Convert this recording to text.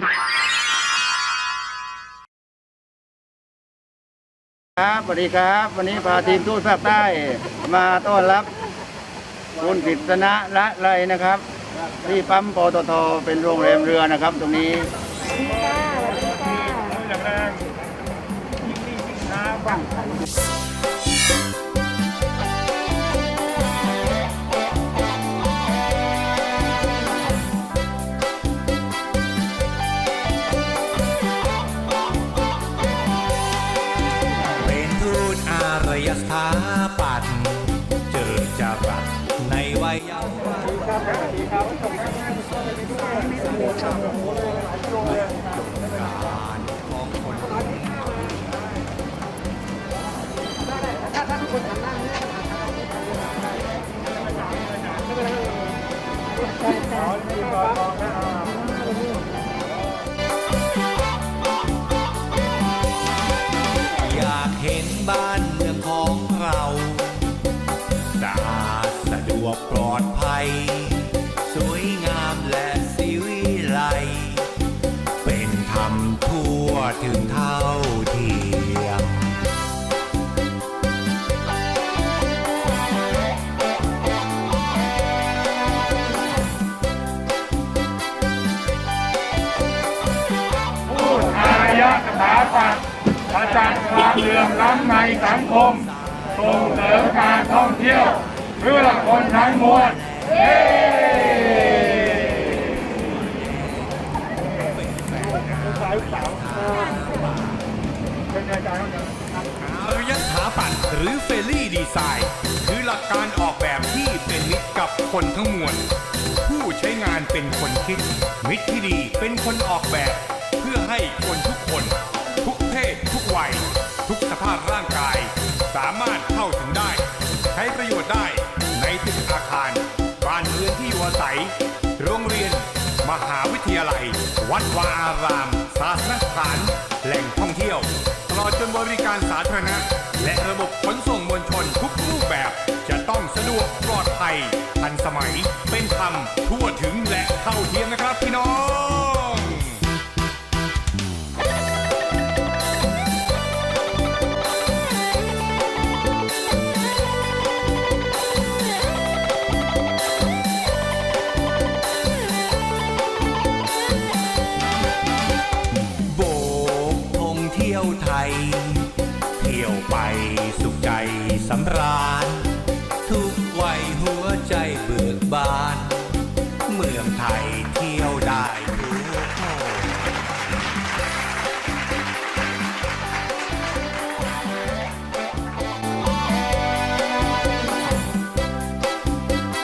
ครับสวัสดีครับ วันนี้พาทีมทูตภาคใต้มาต้อนรับคุณกิตนะละไรนะครับ ที่ปั๊มปตทเป็นโรงแรมเรือนะครับ ตรงนี้ รยสถาปัตย์เจริญจรัสในวัยเยาว์การของคนอยากเห็นบ้านเมือง ถึงเท่าเทียมอารยสถาปัตย์ประจักษ์ความเหลื่อมล้ำในสังคม ส่งเสริมการท่องเที่ยว เพื่อคนทั้งมวลเย้ อารยสถาปัตย์หรือเฟรลี่ดีไซน์ คือหลักการออกแบบที่เป็นมิตรกับคนทั้งมวล ผู้ใช้งานเป็นคนคิด มิตรที่ดีเป็นคนออกแบบ เพื่อให้คนทุกคน ทุกเพศ ทุกวัย ทุกสภาพร่างกาย สามารถเข้าถึงได้ ใช้ประโยชน์ได้ในตึกอาคาร บ้านเรือนที่อยู่อาศัย โรงเรียน มหาวิทยาลัย วัดวาอาราม ศาสนสถาน แหล่งท่องเที่ยว บริการสาธารณะ และระบบขนส่งมวลชนทุกรูปแบบ จะต้องสะดวกปลอดภัย ทันสมัย เป็นธรรมทั่วถึง ยวไทย เที่ยวไปสุขใจสำราญ